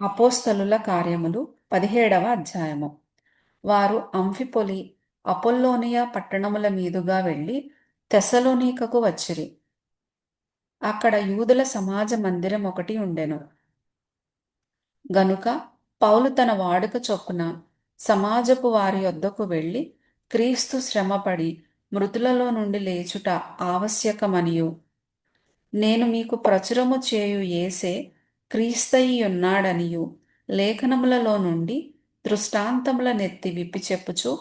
అపోస్తలుల కార్యములు పదిహేడవ అధ్యాయము. వారు అంఫిపొలి అపోల్లోనియా పట్టణముల మీదుగా వెళ్ళి తెసలోనికకు వచ్చిరి. అక్కడ యూదుల సమాజ మందిరం ఒకటి ఉండెను. గనుక పౌలు తన వాడుక చొప్పున సమాజపు వారి వద్దకు వెళ్ళి క్రీస్తు శ్రమపడి మృతులలో నుండి లేచుట ఆవశ్యకమనియు. నేను మీకు ప్రచురము చేయు ఏసే క్రీస్తయి ఉన్నాడనియు లేఖనములలో నుండి దృష్టాంతముల నెత్తి విప్పి చెప్పుచు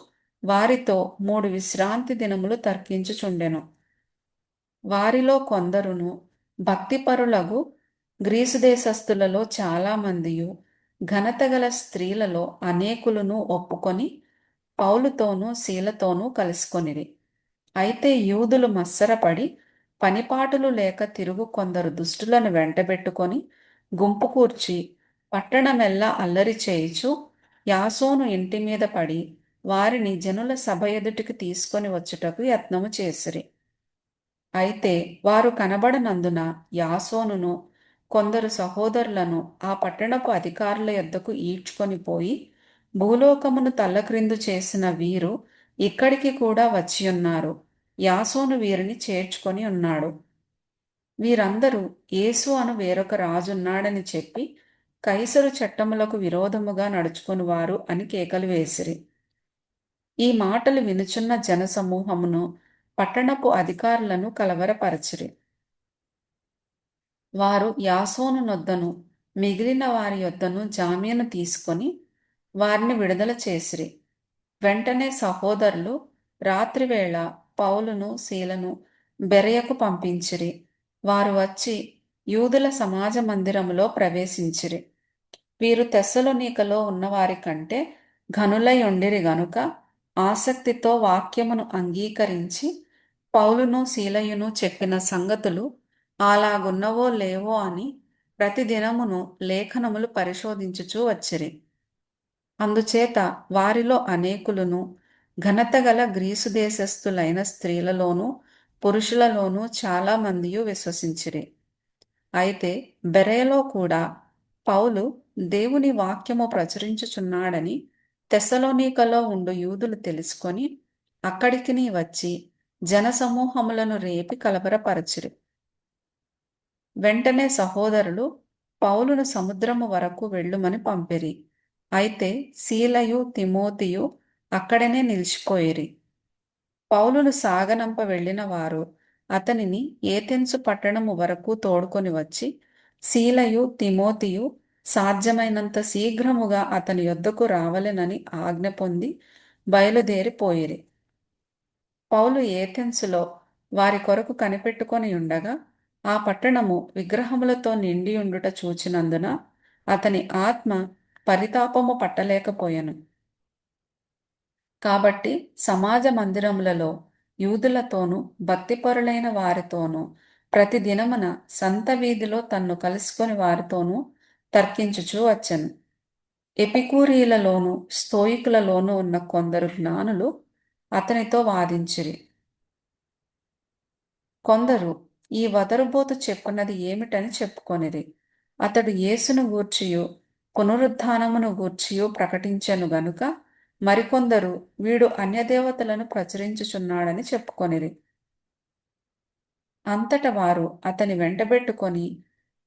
వారితో మూడు విశ్రాంతి దినములు తర్కించుచుండెను. వారిలో కొందరును భక్తిపరులగు గ్రీసు దేశస్థులలో చాలామందియు ఘనతగల స్త్రీలలో అనేకులను ఒప్పుకొని పౌలుతోనూ శీలతోనూ కలుసుకొనిరి. అయితే యూదులు మత్సరపడి పనిపాటులు లేక తిరుగు కొందరు దుష్టులను వెంటబెట్టుకొని గుంపు కూర్చి పట్టణమెల్లా అల్లరి చేయిచు యాసోను ఇంటి మీద పడి వారిని జనుల సభ ఎదుటికి తీసుకొని వచ్చుటకు యత్నము చేసిరి. అయితే వారు కనబడనందున యాసోనును కొందరు సహోదరులను ఆ పట్టణపు అధికారుల యొద్దకు ఈడ్చుకొని పోయి భూలోకమును తల్లక్రిందు చేసిన వీరు ఇక్కడికి కూడా వచ్చియున్నారు. యాసోను వీరిని చేర్చుకొని ఉన్నాడు. వీరందరూ యేసు అను వేరొక రాజున్నాడని చెప్పి కైసరు చట్టములకు విరోధముగా నడుచుకునివారు అని కేకలు వేసిరి. ఈ మాటలు వినుచున్న జనసమూహమును పట్టణపు అధికారులను కలవరపరచిరి. వారు యాసోను నొద్దను మిగిలిన వారి యొద్దను జామీను తీసుకొని వారిని విడుదల చేసిరి. వెంటనే సహోదరులు రాత్రివేళ పౌలును శీలను బెరయకు పంపించిరి. వారు వచ్చి యూదుల సమాజ మందిరములో ప్రవేశించిరి. వీరు తెస్సలోనికలో ఉన్నవారి కంటే ఘనులై ఉండిరి గనుక ఆసక్తితో వాక్యమును అంగీకరించి పౌలును శీలయును చెప్పిన సంగతులు అలాగున్నవో లేవో అని ప్రతిదినమును లేఖనములు పరిశోధించుచూ వచ్చిరి. అందుచేత వారిలో అనేకులను ఘనతగల గ్రీసు దేశస్థులైన స్త్రీలలోనూ పురుషులలోనూ చాలామంది విశ్వసించిరి. అయితే బెరేలో కూడా పౌలు దేవుని వాక్యము ప్రచురించుచున్నాడని తెసలోనికలో ఉండు యూదులు తెలుసుకొని అక్కడికి వచ్చి జనసమూహములను రేపి కలబరపరచిరి. వెంటనే సహోదరులు పౌలును సముద్రము వరకు వెళ్ళుమని పంపిరి. అయితే శీలయు తిమోతియు అక్కడనే నిలిచిపోయిరి. పౌలును సాగనంప వెళ్ళిన వారు అతనిని ఏతెన్సు పట్టణము వరకు తోడుకొని వచ్చి శీలయు తిమోతియు సాధ్యమైనంత శీఘ్రముగా అతని యొద్దకు రావలెనని ఆజ్ఞ పొంది బయలుదేరిపోయిరి పౌలు ఏథెన్సులో వారి కొరకు కనిపెట్టుకొని ఉండగా ఆ పట్టణము విగ్రహములతో నిండి ఉండుట చూచినందున అతని ఆత్మ పరితాపము పట్టలేకపోయెను. కాబట్టి సమాజ మందిరములలో యూదులతోనూ భక్తిపరులైన వారితోనూ ప్రతిదినమున సంత వీధిలో తన్ను కలుసుకొని వారితోనూ తర్కించుచూ వచ్చెను. ఎపికూరీలలోనూ స్తోయికులలోనూ ఉన్న కొందరు జ్ఞానులు అతనితో వాదించిరి. కొందరు ఈ వదరుబోతు చెప్పున్నది ఏమిటని చెప్పుకొనిరి. అతడు యేసును గూర్చియు పునరుద్ధానమును గూర్చియు ప్రకటించెను గనుక మరికొందరు వీడు అన్యదేవతలను ప్రచురించుచున్నాడని చెప్పుకొనిరి. అంతట వారు అతని వెంటబెట్టుకొని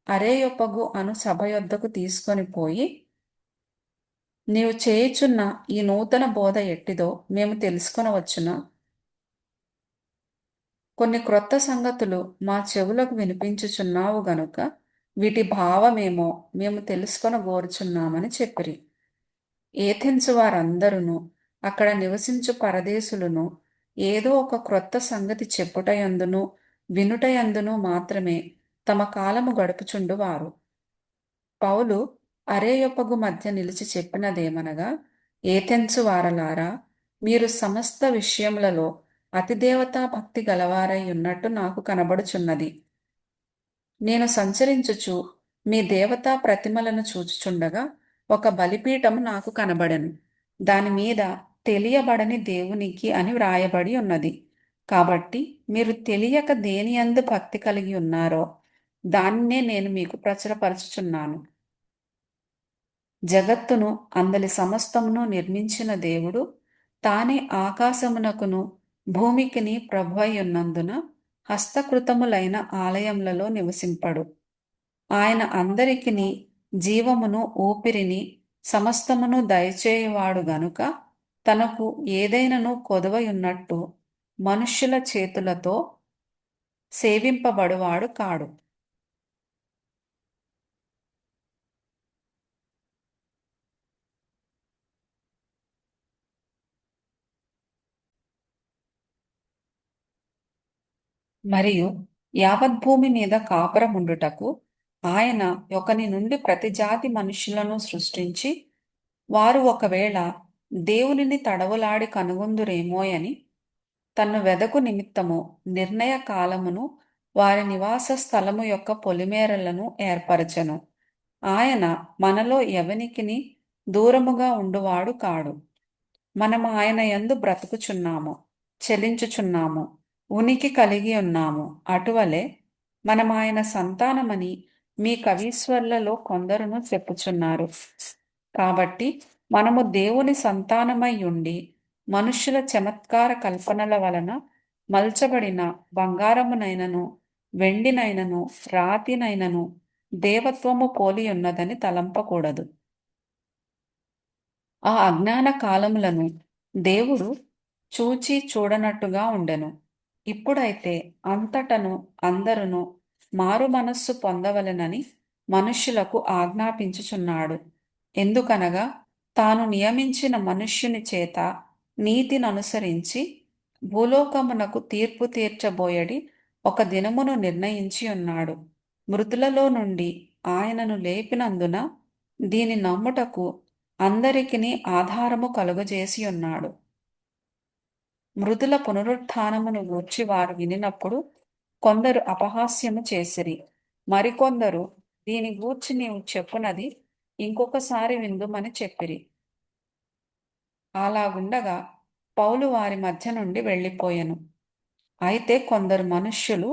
అరేయొప్పగు అను సభ యొద్దకు తీసుకొని పోయి నీవు చేయుచున్న ఈ నూతన బోధ ఎట్టిదో మేము తెలుసుకొనవచ్చునా? కొన్ని క్రొత్త సంగతులు మా చెవులకు వినిపించుచున్నావు గనుక వీటి భావమేమో మేము తెలుసుకొన గోరుచున్నామని చెప్పిరి. ఏథెన్సు వారందరును అక్కడ నివసించు పరదేశులను ఏదో ఒక క్రొత్త సంగతి చెప్పుటయందును వినుటయందును మాత్రమే తమ కాలము గడుపుచుండువారు. పౌలు అరేయొప్పగు మధ్య నిలిచి చెప్పినదేమనగా ఏథెన్సు వారలారా మీరు సమస్త విషయములలో అతిదేవతా భక్తి గలవారై ఉన్నట్టు నాకు కనబడుచున్నది. నేను సంచరించుచు మీ దేవతా ప్రతిమలను చూచుచుండగా ఒక బలిపీఠము నాకు కనబడను. దాని మీద తెలియబడని దేవునికి అని వ్రాయబడి ఉన్నది. కాబట్టి మీరు తెలియక దేని అందు భక్తి కలిగి ఉన్నారో దాన్నే నేను మీకు ప్రచురపరచుచున్నాను. జగత్తును అందలి సమస్తమును నిర్మించిన దేవుడు తానే ఆకాశమునకును భూమికిని ప్రభువయ్యున్నందున హస్తకృతములైన ఆలయములలో నివసింపడు. ఆయన అందరికిని జీవమును ఊపిరిని సమస్తమును దయచేయవాడు గనుక తనకు ఏదైనను కొదవయున్నట్టు మనుష్యుల చేతులతో సేవింపబడువాడు కాడు. మరియు యావద్భూమి మీద కాపురముండుటకు ఆయన ఒకని నుండి ప్రతి జాతి మనుషులను సృష్టించి వారు ఒకవేళ దేవునిని తడవులాడి కనుగొందురేమోయని తను వెదకు నిమిత్తము నిర్ణయ కాలమును వారి నివాస స్థలము యొక్క పొలిమేరలను ఏర్పరచను. ఆయన మనలో ఎవనికిని దూరముగా ఉండువాడు కాడు. మనం ఆయన ఎందు బ్రతుకుచున్నాము చెలించుచున్నాము ఉనికి కలిగి ఉన్నాము. అటువలే మనం ఆయన సంతానమని మీ కవీశ్వర్లలో కొందరును చెప్పుచున్నారు. కాబట్టి మనము దేవుని సంతానమై ఉండి మనుష్యుల చమత్కార కల్పనల వలన మల్చబడిన బంగారమునైనను వెండినైనను రాతినైనను దేవత్వము పోలి ఉన్నదని తలంపకూడదు. ఆ అజ్ఞాన కాలములను దేవుడు చూచి చూడనట్టుగా ఉండెను. ఇప్పుడైతే అంతటను అందరును మారు మనస్సు పొందవలెనని మనుష్యులకు ఆజ్ఞాపించుచున్నాడు. ఎందుకనగా తాను నియమించిన మనుష్యుని చేత నీతిని అనుసరించి భూలోకమునకు తీర్పు తీర్చబోయడి ఒక దినమును నిర్ణయించి ఉన్నాడు మృతులలో నుండి ఆయనను లేపినందున దీని నమ్ముటకు అందరికిని ఆధారము కలుగజేసి ఉన్నాడు మృదుల పునరుత్నమును గూర్చి వారు వినినప్పుడు కొందరు అపహాస్యము చేసిరి. మరికొందరు దీని గూర్చి నీవు చెప్పునది ఇంకొకసారి విందుమని చెప్పిరి. అలాగుండగా పౌలు వారి మధ్య నుండి వెళ్ళిపోయెను. అయితే కొందరు మనుష్యులు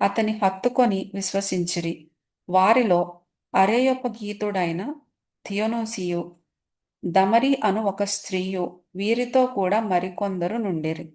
అతని హత్తుకొని విశ్వసించిరి. వారిలో అరేయొప గీతుడైన థియోనోసియు దమరి అను ఒక స్త్రీయు వీరితో కూడా మరికొందరు నుండిరి.